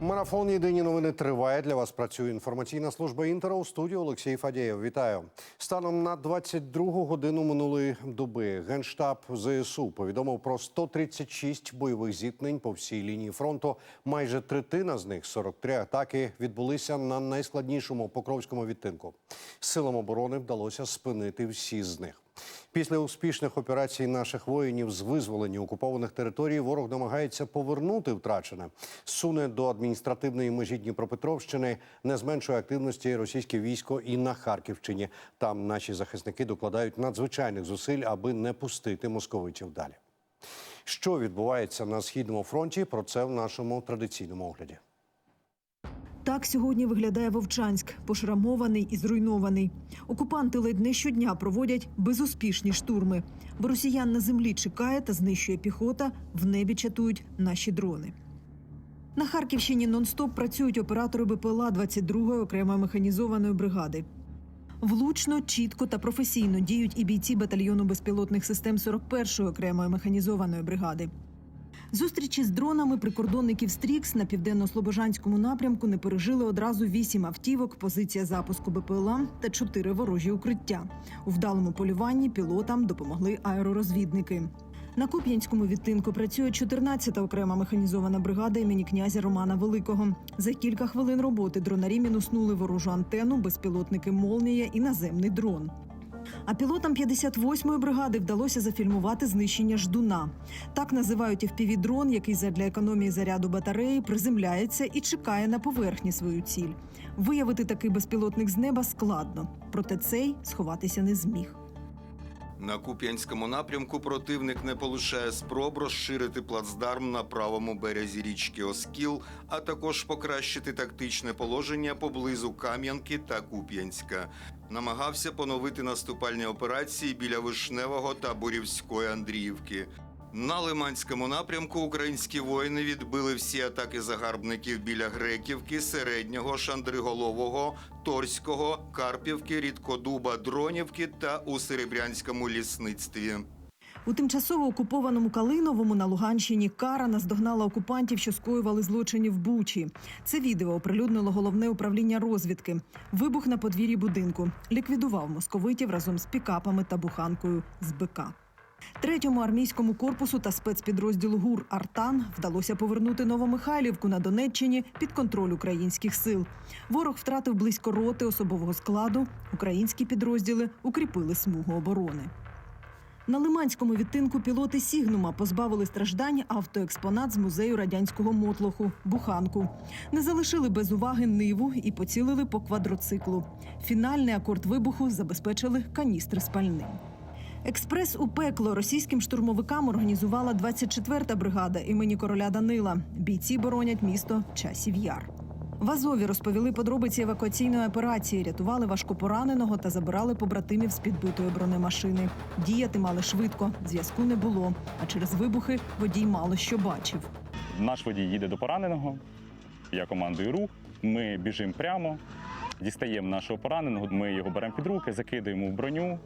Марафон Єдині новини триває. Для вас працює інформаційна служба інтера у студії Олексій Фадєєв. Вітаю. Станом на 22 годину минулої доби Генштаб ЗСУ повідомив про 136 бойових зіткнень по всій лінії фронту. Майже третина з них 43 атаки відбулися на найскладнішому покровському відтинку. Силам оборони вдалося спинити всі з них. Після успішних операцій наших воїнів з визволення окупованих територій ворог намагається повернути втрачене, суне до адміністративної межі Дніпропетровщини, не зменшує активності російське військо і на Харківщині. Там наші захисники докладають надзвичайних зусиль, аби не пустити московитів далі. Що відбувається на східному фронті? Про це в нашому традиційному огляді. Так сьогодні виглядає Вовчанськ, пошрамований і зруйнований. Окупанти ледь не щодня проводять безуспішні штурми, бо росіян на землі чекає та знищує піхота, в небі чатують наші дрони. На Харківщині нон-стоп працюють оператори БПЛА 22-ї окремої механізованої бригади. Влучно, чітко та професійно діють і бійці батальйону безпілотних систем 41-ї окремої механізованої бригади. Зустрічі з дронами прикордонників Стрікс на південно-слобожанському напрямку не пережили одразу вісім автівок, позиція запуску БПЛА та чотири ворожі укриття. У вдалому полюванні пілотам допомогли аеророзвідники. На Куп'янському відтинку працює 14-та окрема механізована бригада імені князя Романа Великого. За кілька хвилин роботи дронарі мінуснули ворожу антенну, безпілотники Молнія і наземний дрон. А пілотам 58-ї бригади вдалося зафільмувати знищення ждуна. Так називають FPV-дрон, який задля економії заряду батареї приземляється і чекає на поверхні свою ціль. Виявити такий безпілотник з неба складно, проте цей сховатися не зміг. На Куп'янському напрямку противник не полишає спроб розширити плацдарм на правому березі річки Оскіл, а також покращити тактичне положення поблизу Кам'янки та Куп'янська. Намагався поновити наступальні операції біля Вишневого та Бурівської Андріївки. На Лиманському напрямку українські воїни відбили всі атаки загарбників біля Греківки, Середнього, Шандриголового, Торського, Карпівки, Рідкодуба, Дронівки та у Серебрянському лісництві. У тимчасово окупованому Калиновому на Луганщині кара наздогнала окупантів, що скоювали злочини в Бучі. Це відео оприлюднило головне управління розвідки. Вибух на подвір'ї будинку ліквідував московитів разом з пікапами та буханкою з БК. Третьому армійському корпусу та спецпідрозділу ГУР Артан вдалося повернути Новомихайлівку на Донеччині під контроль українських сил. Ворог втратив близько роти особового складу. Українські підрозділи укріпили смугу оборони. На Лиманському відтинку пілоти Сігнума позбавили страждань автоекспонат з музею радянського мотлоху буханку. Не залишили без уваги ниву і поцілили по квадроциклу. Фінальний акорд вибуху забезпечили каністри з пальним. Експрес у пекло російським штурмовикам організувала 24-та бригада імені короля Данила. Бійці боронять місто Часів Яр. В Азові розповіли подробиці евакуаційної операції, рятували важкопораненого та забирали побратимів з підбитої бронемашини. Діяти мали швидко, зв'язку не було. А через вибухи водій мало що бачив. Наш водій їде до пораненого. Я командую рух. Ми біжимо прямо, дістаємо нашого пораненого. Ми його беремо під руки, закидаємо в броню,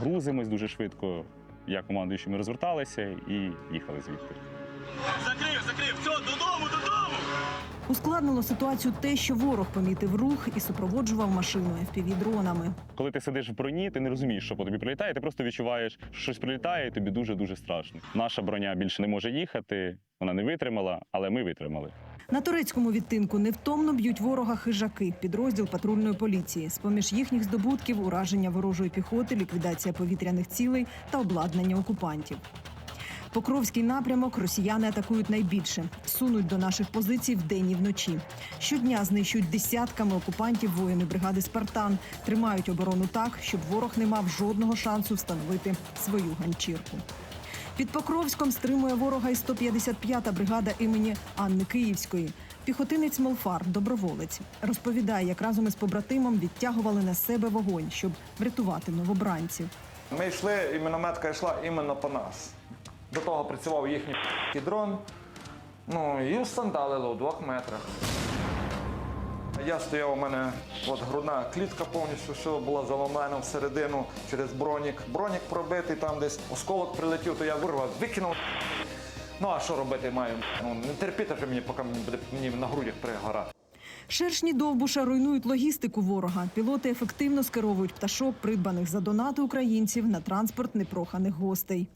грузимось дуже швидко. Я командуючи, ми розверталися і їхали звідти. Закрив, закрив, все, додому, додому! Ускладнило ситуацію те, що ворог помітив рух і супроводжував машину FPV-дронами. Коли ти сидиш в броні, ти не розумієш, що по тобі прилітає. Ти просто відчуваєш, що щось прилітає, і тобі дуже дуже страшно. Наша броня більше не може їхати, вона не витримала, але ми витримали. На турецькому відтинку невтомно б'ють ворога хижаки, підрозділ патрульної поліції. З поміж їхніх здобутків ураження ворожої піхоти, ліквідація повітряних цілей та обладнання окупантів. Покровський напрямок росіяни атакують найбільше, сунуть до наших позицій вдень і вночі. Щодня знищують десятками окупантів воїни бригади Спартан, тримають оборону так, щоб ворог не мав жодного шансу встановити свою ганчірку. Під Покровськом стримує ворога і 155-та бригада імені Анни Київської. Піхотинець Молфар, доброволець, розповідає, як разом із побратимом відтягували на себе вогонь, щоб врятувати новобранців. Ми йшли, і мінометка йшла іменно по нас. До того працював їхній дрон. Ну і сандалило у двох метрах. Я стояв, у мене от грудна клітка повністю, що була заломлена всередину через бронік. Бронік пробитий, там десь осколок прилетів, то я вирвав, викинув. Ну а що робити маю? Ну не терпіти вже мені, поки мені буде мені на грудях пригорати. Шершні довбуша руйнують логістику ворога. Пілоти ефективно скеровують пташок, придбаних за донати українців на транспорт непроханих гостей.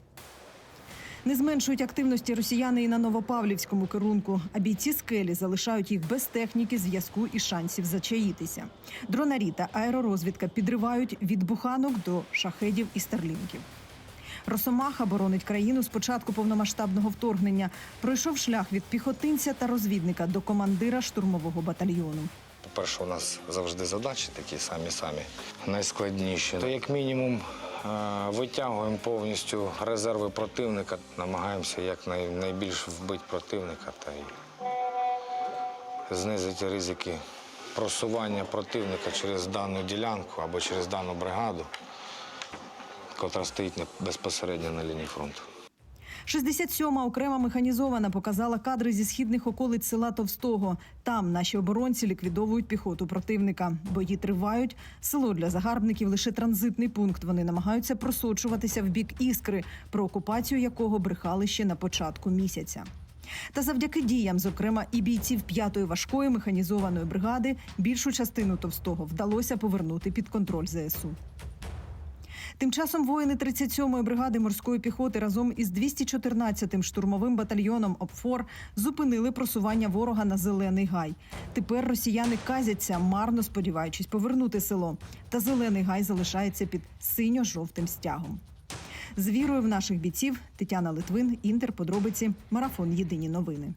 Не зменшують активності росіяни і на Новопавлівському керунку, а бійці скелі залишають їх без техніки, зв'язку і шансів зачаїтися. Дронарі та аеророзвідка підривають від буханок до шахедів і старлінків. Росомаха боронить країну з початку повномасштабного вторгнення. Пройшов шлях від піхотинця та розвідника до командира штурмового батальйону. По-перше, у нас завжди задачі такі самі самі найскладніші. То як мінімум витягуємо повністю резерви противника, намагаємося як найбільше вбити противника та й знизити ризики просування противника через дану ділянку або через дану бригаду, котра стоїть безпосередньо на лінії фронту. 67-ма окрема механізована показала кадри зі східних околиць села Товстого. Там наші оборонці ліквідовують піхоту противника. Бої тривають. Село для загарбників лише транзитний пункт. Вони намагаються просочуватися в бік іскри, про окупацію якого брехали ще на початку місяця. Та завдяки діям, зокрема і бійців 5-ї важкої механізованої бригади, більшу частину товстого вдалося повернути під контроль ЗСУ. Тим часом воїни 37-ї бригади морської піхоти разом із 214-м штурмовим батальйоном ОПФОР зупинили просування ворога на зелений гай. Тепер росіяни казяться, марно сподіваючись повернути село. Та зелений гай залишається під синьо-жовтим стягом. З вірою в наших бійців Тетяна Литвин, Інтер, подробиці, марафон Єдині новини.